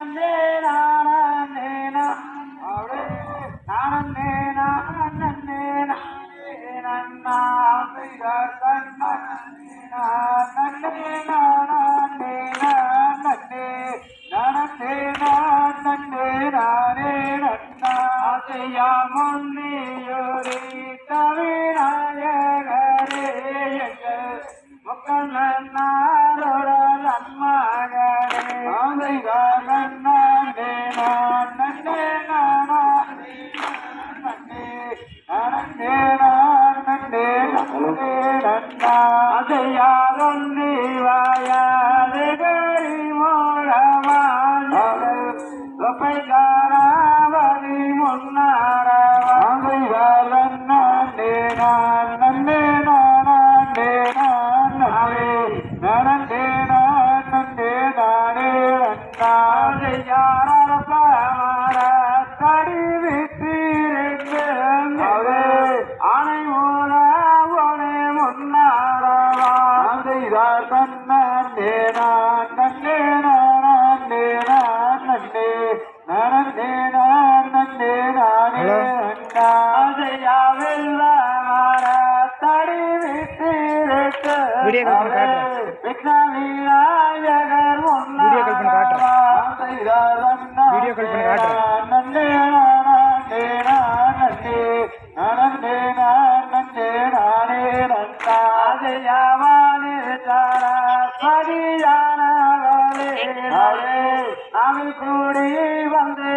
there. I'm நன்னே நான் நன்னே நானே நன்னாதையாவானே தாரா சரியானவளே அவள் கூடி வந்தே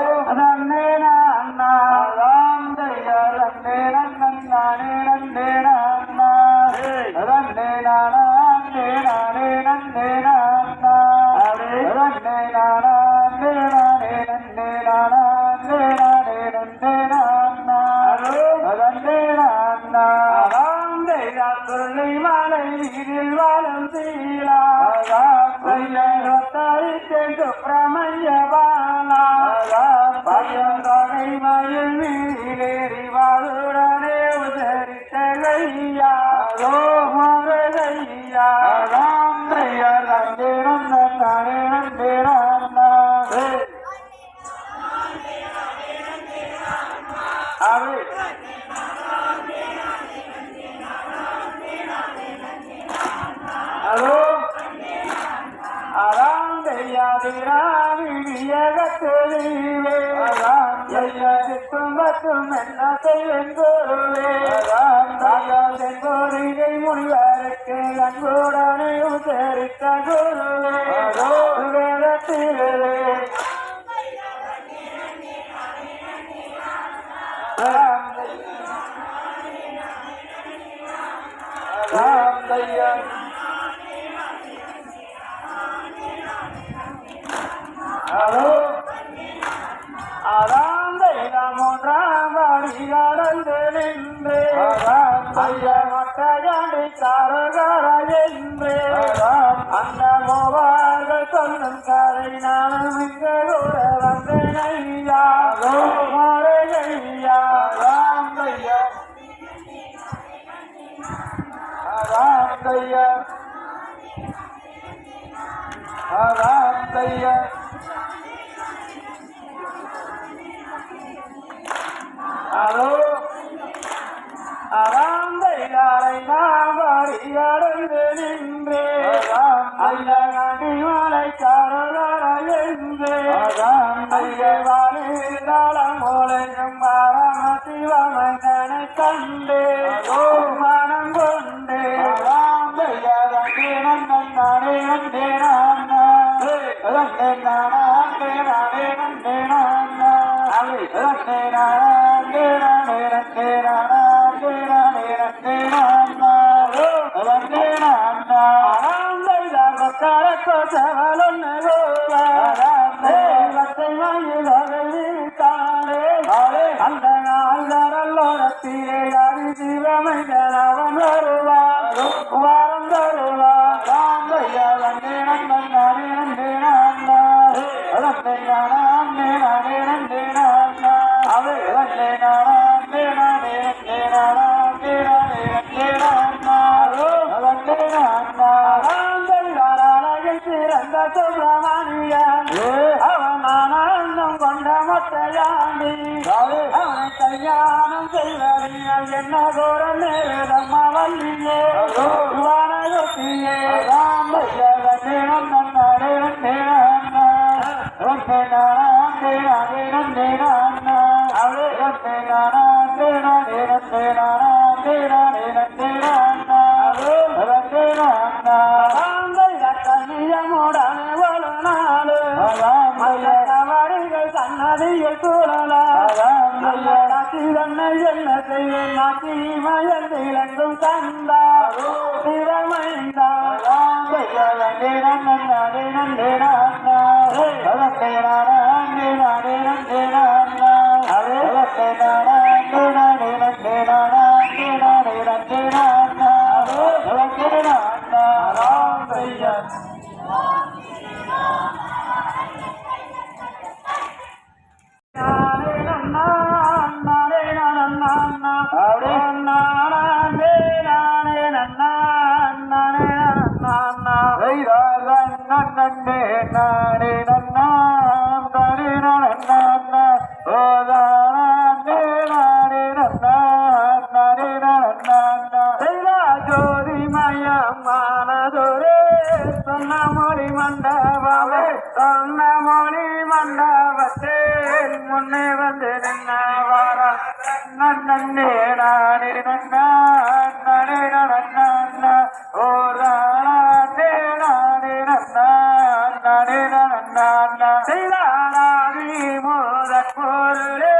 பாட்டாகை மயில் நீரேறி செங்கோரிகை முடிவாருக்கு அன்போடனே உதரித்த குருவேதத்திலே ராம் தையா மட்டையாண்டி சாரகார என்று அந்த மோவார்கள் சொல்லும் கரை நானும் எங்களோட வந்தேன் ஐயா ஐயா ராம் ஐயா ராம் ஐயா ராம் ஐயா நாளோ அவாந்தை நாளை நான் வாடி நடந்து அந்த நாள்தரல்லோரத்திலே அரி சிவமைகள் அவன் வருவார் வரம் தருவார் காந்தையவன் நிறந்தன் அறிந்தனர் ஆந்தையாராலையில் சிறந்த சுப்பிரமணியன். அவன் ஆனந்தம் கொண்ட மொட்டையாண்டி. அவனை கல்யாணம் செய்வதில் என்ன தூர நேரம்மா வள்ளியே வானகத்தியே கண்ணியமுடனே என்ன செய்ய நாட்டி மயந்திலங்கும் கண்டா. திறமைந்தா. நானே மண்டபத்தே முன்னே வந்து நின்ன நன்னே நானே நன்னா நானே நன்னா ஓ நானே நன்னா நானே நன்னா செய்தாராதி மோதற் பொருளே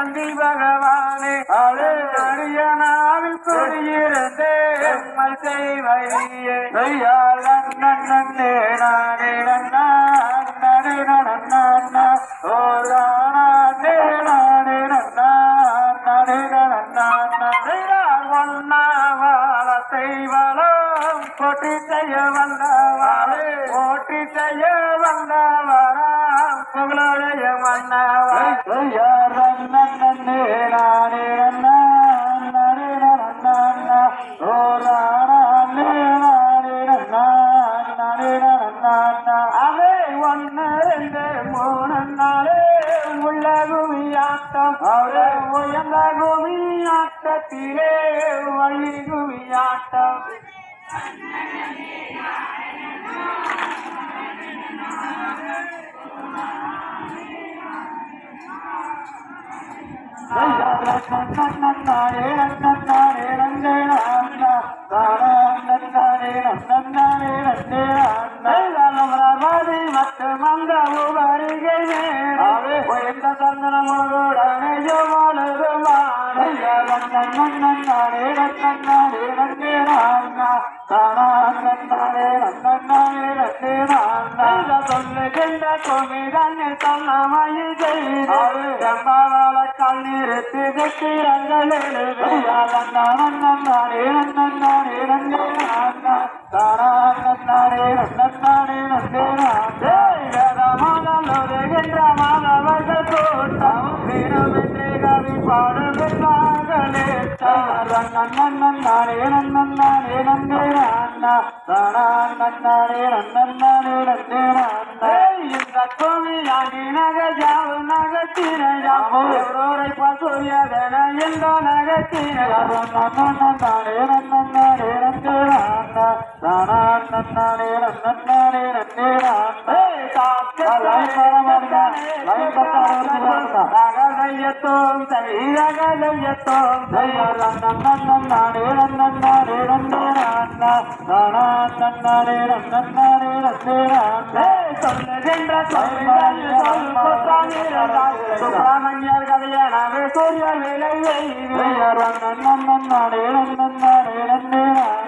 அந்தி பகவானே. அழு அடியனாவில் குடியிருந்தே செய்வையே. நன்னே நானே நன்னா நானே நன்னா ஓ நானே நானே நன்னா நானே நன்னா செய்தாள் ஒன்னா வாழ செய்வளம் போட்டி செய்ய வந்தவாளே போட்டி செய்ய வந்தவராம் புகழுடைய மன்னவா அவை குவியாட்டத்திலே வள்ளி Thank you. மற்றும் அந்த உபரிகை உயர்ந்த சொல்லுகின்ற குமிதன் தன்னமையில் செய்து செம்பாவாள கண்ணீருக்கு திரங்கள் எழுதுகின்ற மாணவர்கள் கூட்டம். வீரமென்றே கவி பாடுகிறார்களே நன்னாரே நன்னாரே நன்னே அண்ணா தானா நன்னாரே நன்னாரே நன்னே அண்ணா இந்த கோவிலாகி நக ஜாவு நகத்திரையோரை பசுயதன இந்த நகத்திரையாரே நன்னாரே நன்னே அண்ணா தானா நன்னாரே நன்னாரே நன்னே அண்ணா ரகதையத்தோம் சரி ரகதையத்தோம் நன்னாரே நன்னாரே நன்னே அண்ணா தானா நன்னாரே நன்னாரே நன்னே அண்ணா சொல்லுகின்ற சுப்பிரமணியர் கதையனவே சூரிய விலை நன்னாரே நன்னாரே நன்னே அண்ணா தானா நன்னாரே நன்னாரே நன்னே அண்ணா நன்னாரே நன்னாரே நன்னே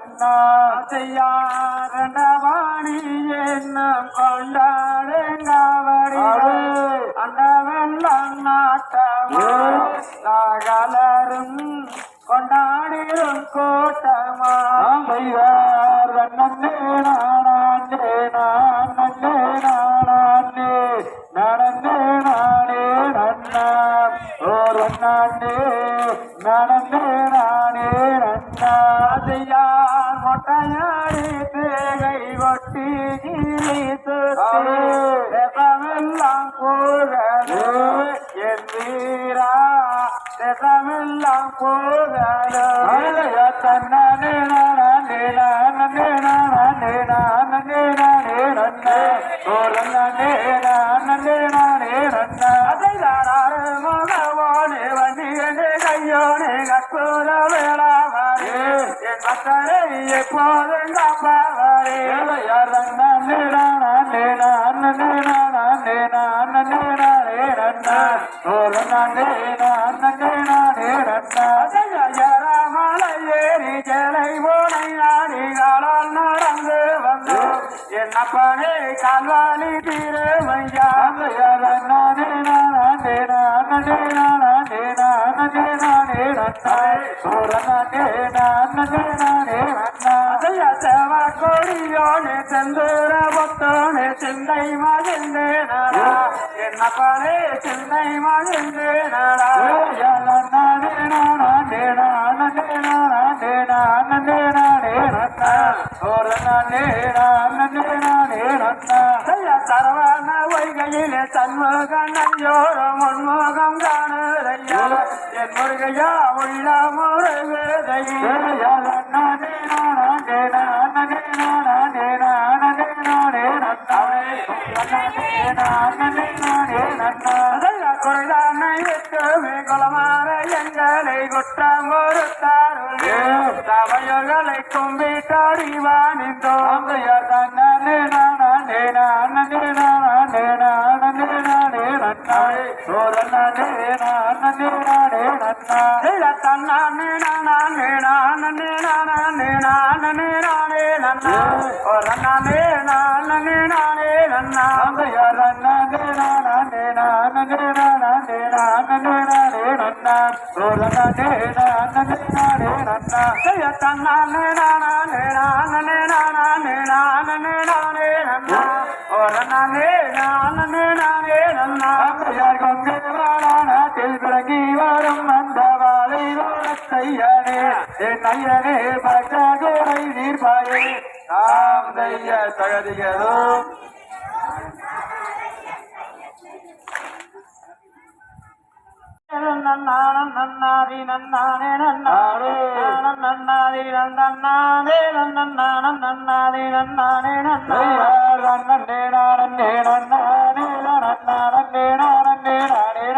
நன்னா செய்யாரண்டவாணி என்னும் கொண்டாடுங்கவடி அண்டவெல்லாம் நாட்டமா நாகலரும் கொண்டாடிடும் கூட்டமா. ரன்னே நானே நானே நானே நடந்தே நானே நன்னா ஓ ரன்னே நடந்தே Mm-hmm. కాల్వాలి తీరేమయ్యా సేవా కోడియోనే చందూర భక్తోనే చెన్నై మా చెందే నాడా ఎన్న పరే చెన్నై మా చెందే నాడా నాడే నాడే నాడే నాడే నాడే என்னப்பனே சிந்தை மகிழ்ந்தே நடா சரவண வைகையிலே சண்முகன் ஐயோர முன்முகம் காணுதையா என் முருகையா உள்ள முருகதையே குறைதானை விட்டுமே குளமாற எங்களை குற்றம் பொறுத்தாருளே சபையோர்களை கும்பிட்டாடி வாணிந்தோம். தன்னானே நானே நானே நானே நானே సోదన్న నేనా నేనా నేనన్నా నేనన్నా నేనా నేనా నేనా నేనా నేనా నేనన్నా ఓరన్న నేనా నేనా నేనన్నా ఓరన్న నేనా నేనా నేనా నేనా నేనా నేనన్నా ఓరన్న నేనా నేనా నేనన్నా నేనన్నా నేనా నేనా నేనా నేనా నేనా నేనన్నా நானே நானே நானே நன்னா வரும் அந்த வாழை தையனே என் ஐயனே பகோடை நீர்பாயே. நாம் தைய தகதிகளும் நன்னாரி நன்னாதி நன்னானே நன்னானே நானம் நன்னாரி நன்னானே நன்னானம் நன்னாதி நன்னானே நன்னானே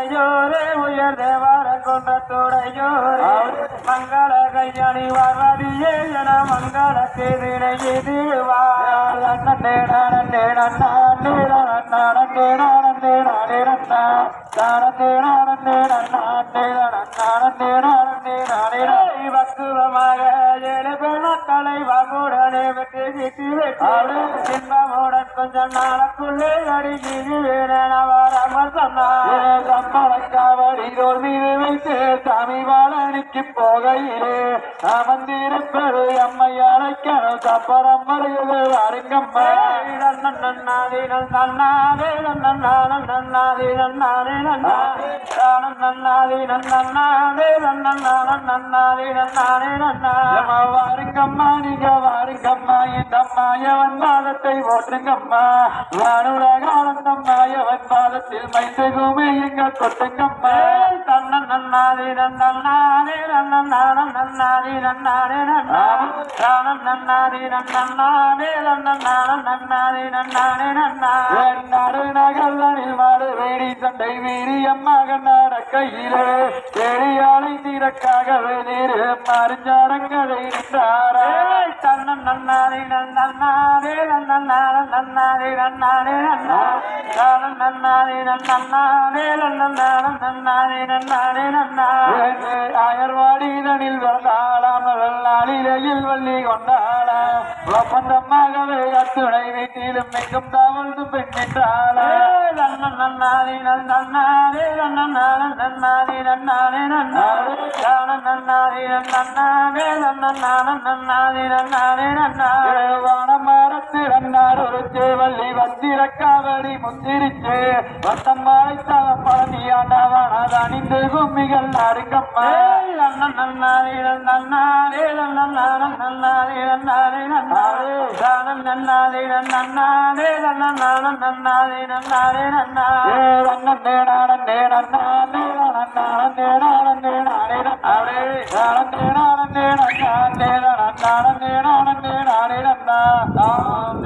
நிச்சடையோரே உயர் தேவார கொண்ட துடையோரே மங்கள கையணி வரடியே என மங்கள கேதினை எதிர்வா பக்குவமாக அவனை வெற்றி சீட்டு வெற்றி. சிம்மமுடன் கொஞ்ச நாளுக்குள்ளே அடி மீது வேணன வராமல் சொன்னார். சம்பளக்காவல் இதோர் மீது வைத்து சமீபாலனுக்கு போகையிலே அமர்ந்திருப்பது அம்மை அழைக்கணும். சப்பரம் வருகிறது அருங்கம்மா. நன்னாதி நன்னாதே நன்னான நன்னாதி நன்னாதே நன்னா. நன்னாதி நன்னாதே நன்னான நன்னாதே நன்னாதே நன்னா. வாருங்கம்மா நீங்க வாரு பாருங்கம்மா இந்த மாயவன் பாதத்தை ஓட்டுங்கம்மா? வானுலக ஆனந்தம் மாயவன் பாதத்தில் மைந்தகுமே எங்க கொட்டுங்கம்மா. தன்னன் நன்னாதி நன்னாரே நன்னாரே நன்னாரே நன்னாரே நன்னாரன் நன்னாதி நன்னாரே நன்னாரன் நன்னாரே நன்னாரே நன்னாடு நகல்லனில் மாடு வேடி சண்டை வீரியம்மாக நடக்கையிலே. தீரக்காகவே நேரு மருஞ்சாரங்களை தன்னன் நன்னாரே நன்னாரே நன்னாரே நன்னாரே நன்னாரே நன்னாரே நன்னாரே நன்னாரே நன்னாரே நன்னாரே அயர்வாடி நனில் வந்தாளாம் வெள்ளாளிலையில் வள்ளி கொண்டாளா ஒப்பந்தமாகவே அத்துணை வீட்டிலும் எங்கும் தவழ்ந்து பெண் நின்றாளா நன்னாரே நன்னாரே நன்னாரே நன்னாரே நன்னாரே நன்னாரே நன்னாரே நன்னாரே நன்னாரே நன்னாரே அண்ணாரு வான மரத்தில் அண்ணார் ஒருத்து வள்ளி வந்திர காவடி முத்திரிச்சு வசம் மறைத்தால பழனியாண்டவனது அணிந்து கும்மிகள் நறுக்கம்மா அண்ணன் நன்னாரே நன்னாரே நன்னாரே நன்னாரே நன்னாரே நன்னாரே தானம் நன்னாரே நன்னாரே நன்னாரே நன்னாரே நன்னாரே நன்னாரே அண்ணன் நேடானன் நேடன்னா நேடானன் நேடானன் நேடானே அடே நேடானன் நேடானன் நேடானன் நேடானன் நானே அண்ணா நாம்